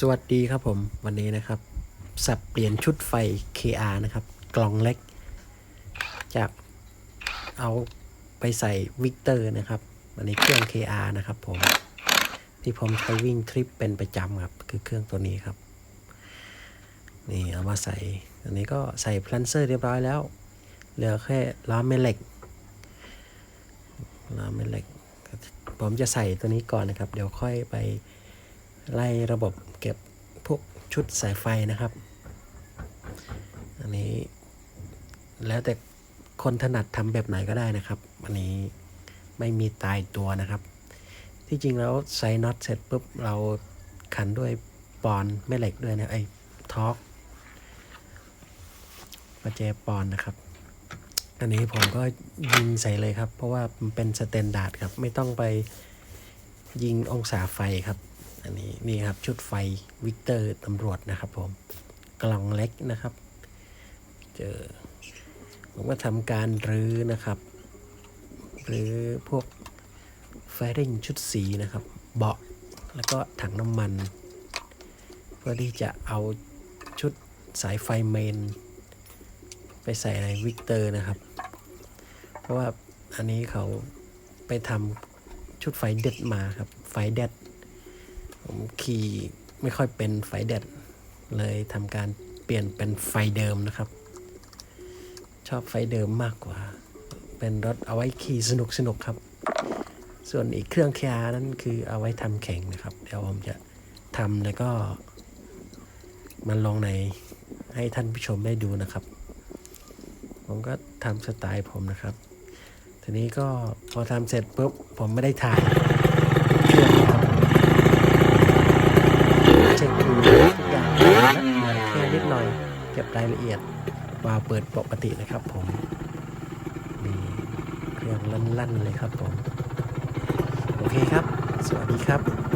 สวัสดีครับผมวันนี้นะครับ สับเปลี่ยนชุดไฟ KR นะครับ กล่องเล็ก จากเอาไปใส่วิกเตอร์นะครับวันนี้เครื่อง KR นะครับผม ที่ผมใช้วิ่งทริปเป็นประจำครับ คือเครื่องตัวนี้ครับ นี่เอามาใส่ อันนี้ก็ใส่พลันเซอร์เรียบร้อยแล้ว เหลือแค่ล้อแม่เหล็กล้อแม่เหล็ก ผมจะใส่ตัวนี้ก่อนนะครับ เดี๋ยวค่อยไป ไล่ระบบเก็บพวกชุดสายไฟนะครับ อันนี้แล้วแต่คนถนัดทำแบบไหนก็ได้นะครับ อันนี้ไม่มีตายตัวนะครับ ที่จริงแล้วใส่น็อตเสร็จปุ๊บเราขันด้วยปอนแม่เหล็กด้วยนะไอ้ทอกประแจปอนนะครับ อันนี้ผมก็ยิงใส่เลยครับ เพราะว่ามันเป็นสแตนดาร์ดครับ ไม่ต้องไปยิงองศาไฟครับ อันนี้นี่ครับชุดไฟวิกเตอร์ตำรวจนะครับผมกล่องเล็กนะครับ เจอผมก็ทำการรื้อนะครับ หรือพวกไฟริ่งชุดสีนะครับ เบาะแล้วก็ถังน้ำมัน เพื่อที่จะเอาชุดสายไฟเมน ไปใส่ในวิกเตอร์นะครับ เพราะว่าอันนี้เขาไปทำชุดไฟเด็ดมาครับ ไฟเด็ด ผมขี่ไม่ค่อยเป็นไฟแดดเลยทำการเปลี่ยนเป็นไฟเดิมนะครับ ชอบไฟเดิมมากกว่า เป็นรถเอาไว้ขี่สนุกสนุกครับ ส่วนอีกเครื่องแคร์นั้นคือเอาไว้ทำแข่งนะครับ เดี๋ยวผมจะทำแล้วก็มันลงในให้ท่านผู้ชมได้ดูนะครับ ผมก็ทำสไตล์ผมนะครับ ทีนี้ก็พอทำเสร็จปุ๊บผมไม่ได้ถ่ายเครื่องนะครับ เช็คดูทุกอย่างแล้วเหลือแค่นิดหน่อย เก็บรายละเอียดวาล์วเปิดปกตินะครับผมนี่เครื่องลั่นๆเลยครับผม โอเคครับ สวัสดีครับ